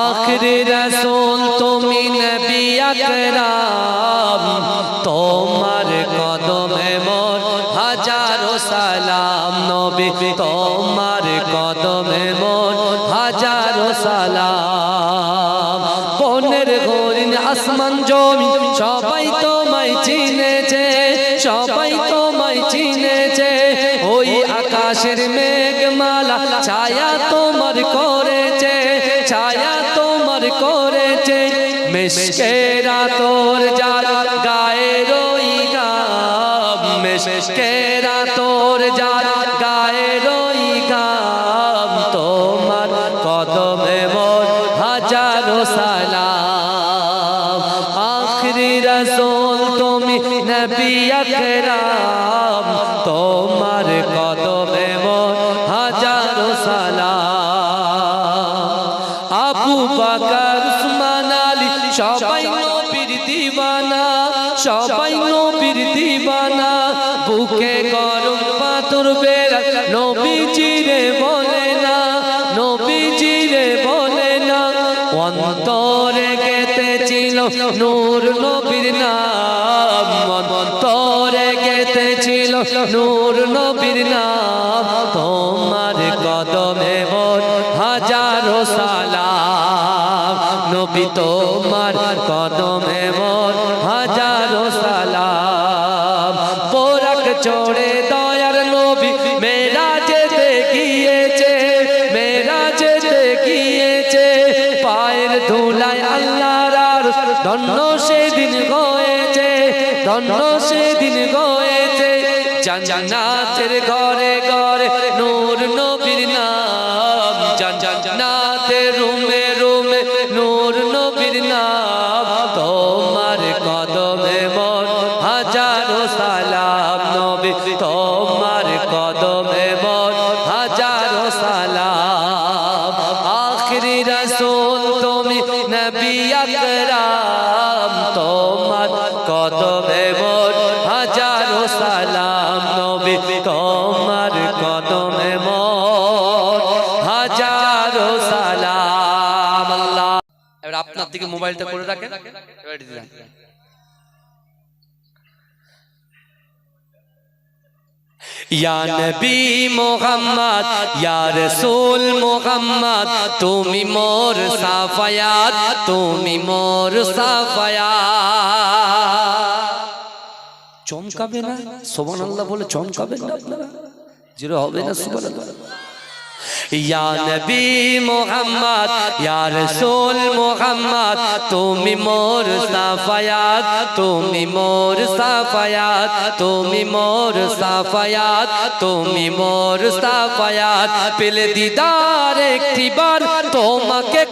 আখরি রসুল তুমি নবী আকরাম তোমার কদমে মোর হাজারো সালাম নবী তোমার কদমে মোর হাজারো সালাম বনের হরিণ আসমান জমি, সবাই তোমায় চিনেছে, সবাই তোমায় চিনেছে। ওই আকাশের মেঘমালা ছায়া তোমার করেছে মেশকেরা তোর যার গায়ে রই গাম মেশকেরা তোর যার গায়ে রই গাম তোমার কদমে মোর হাজারো সালাম। আখরি রসুল তুমি নবী আকরাম বাকার উসমান আলী, সবাই নবীর সবাই নবীর বুকে গরম পাথর বেড়া চিরে বলে না নবী চিরে বলে না। অন্তরে গেতেছিল নূর নবীর নাম, অন্তরে নূর নবীর নাম। তোমার কদমে হাজারো সালাম নবী তোমার কদমে মোর হাজারো সালাম। পোরাক চড়ে দয়ার নবী মেরা যেতে গিয়েছে মেরা যেতে গিয়েছে পায়ের ধুলায় আল্লাহর আর ধন্য সেদিন গয়েছে, ধন্য সেদিন গয়েছে। জান্নাতের ঘরে ঘরে নূর নবীর নাম, জান্নাতের রুমে নবীর নাম, তোমার কদমে মন হাজারো সালাম নবী, তোমার কদমে মন হাজারো সালাম। আখরি রসুল, তুমি নবী আকরাম, তোমার কদমে মন হাজারো সালাম। দিকে মোবাইলটা করে রাখেন? তুমি মোর সাফায়াত তুমি মোর সাফায়াত। চমকাবে না? সুবহানাল্লাহ বলে চমকাবেন না আপনারা? জিরো হবে না সুবহানাল্লাহ। ইয়া নবী মোহাম্মদ, ইয়া রাসূল মোহাম্মদ, তুমি মোর সাফায়াত, তুমি মোর সাফায়াত, তুমি মোর সাফায়াত, তুমি মোর সাফায়াত। পেলে দিদার একটিবার তোমাকে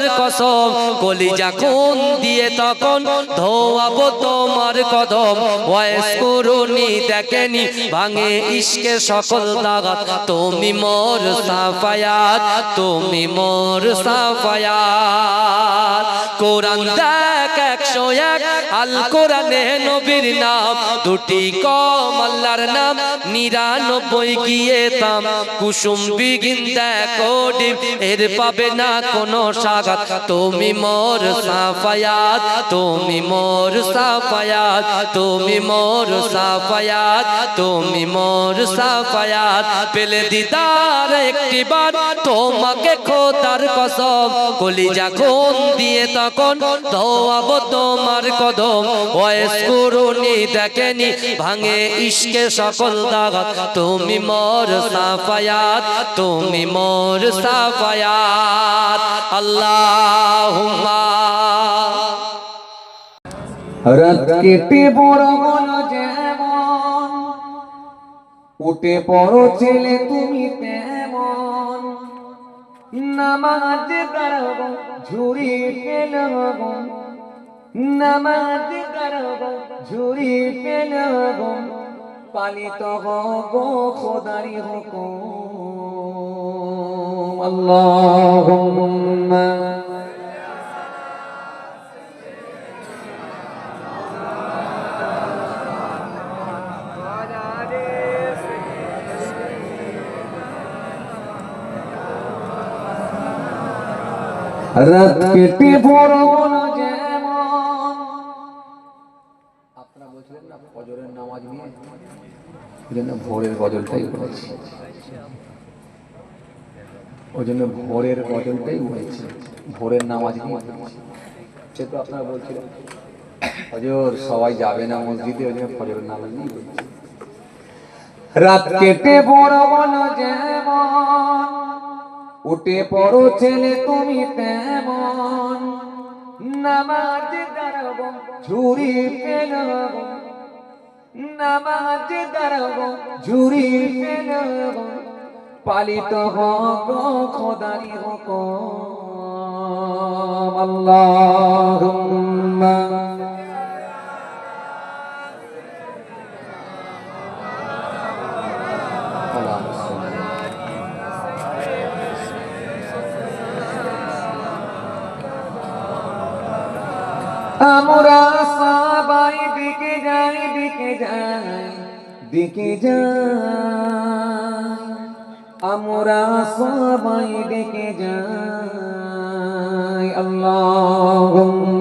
খোদার কসম, কলিজা কোন দিয়ে তখন ধোয়াবো তোমার কদম। বয়স করুনি দেখেনি, ভাঙে ইশকে সকল দাগাত তুমি মোর সাফায়াত, তুমি মোর সাফায়াত। কোরআন দেখ একশো এক আল কোরআনে নবীর নাম, দুটি কম আল্লাহর নাম, নিরানব্বই গিয়ে তাম কুসুম বিগিন দেখো ডিম, এর পাবে না কোনো সাগাত। তুমি মোর সাফায়াত, তুমি মোর সাফায়াত, তুমি মোর সাফায়াত, তুমি মোর সাফায়াত। পেলে দিদার একটি বার তোমাকে খোদার কসম। কলিজা খুন দিয়ে তখন ধোয়াবো তোমার কদম। ওয়েস করুনি দেখেনি, ভাঙে ইশকে সকল দাগাত তুমি মোর সাফায়াত, তুমি মোর সাফায়াত। আল্লাহুম্মা। বড় উঠে পড়ো ছেলে তুমি নামাজ ফেলব। নামাজ করব ঝুরি ফেলব পালিত হব খোদারি হুকুম। আল্লাহুম্মা রাত কেটে বড় হলো সবাই যাবে না মসজিদে। ওই জন্য ফজরের নামাজ রাত কেটে উঠে পড়ো ছেলে তুমি তেমন। নামাজ দাঁড়াবো ফেলব। নামাজ দাঁড়াবো ঝুরি ফেলব পালিত হক খোদারি হক আল্লাহুম্মা আমরা সবাই দিকে যাই দিকে যাই দিকে যাই। আমরা সবাই দিকে যাই। আল্লাহুম্মা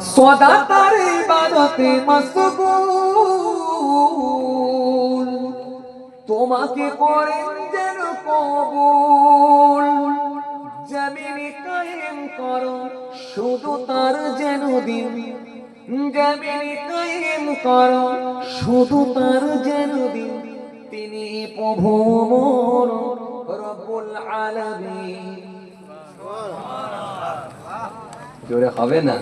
সদা তার ইবাদতে মশগুল তোমাকে করেন যেন কবুল। জমিনে কায়েম করো, শুধু তার যেন দিন। জমিনে কায়েম করো, শুধু তার যেন দিন। তিনি প্রভু মোর রব্বুল আলামিন। জোরে হবে না।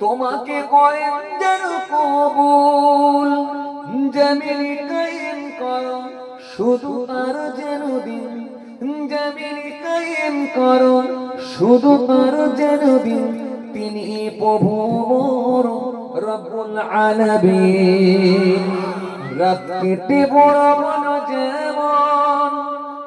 তোমাকে করেন যেন কবুল। করো, শুধু তার যেন দিন। তিনি প্রভু মোর রব্বুল আলামিন। বড় বলো যেমন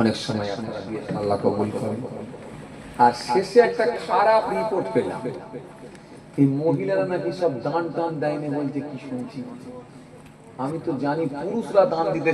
অনেক সময় আল্লাহ কবুল করেন। আর শেষে একটা খারাপ রিপোর্ট পেলাম। এই মহিলারা নাকি সব দান টান দেয়নি বলছে কি শুনছি? আমি তো জানি পুরুষরা দান দিতে